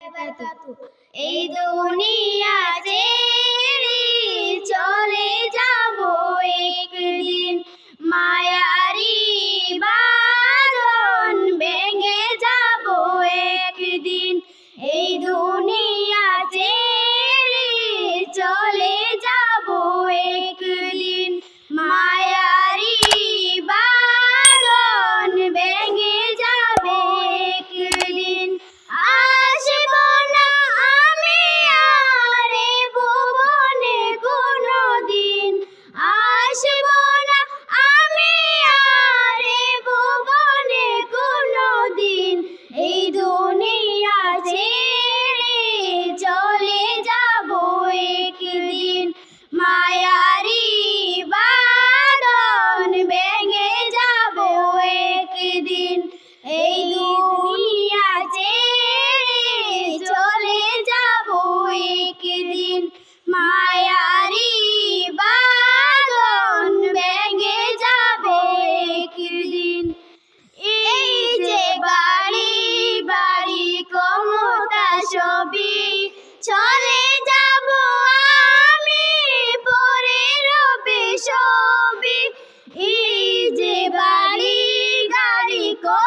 এই দুনিয়া ছেড়ে চল।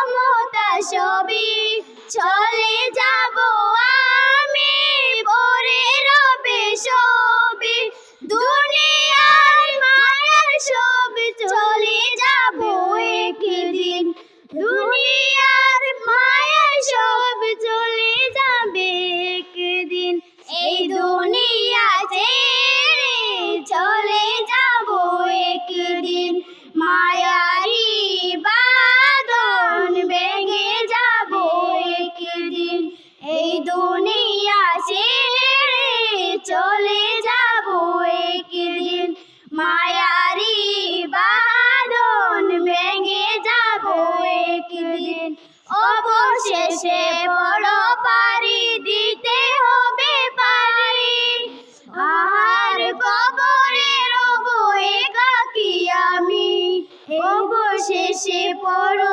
ক্ষমতা ছবি চলে যাব আমি পরে রবে ছবি দুনিয়ার মায়ার ছবি চলে যাব একদিন। দুনিয়ার মায়ার ছবি চলে যাবে একদিন। এই দুনিয়া পড়ো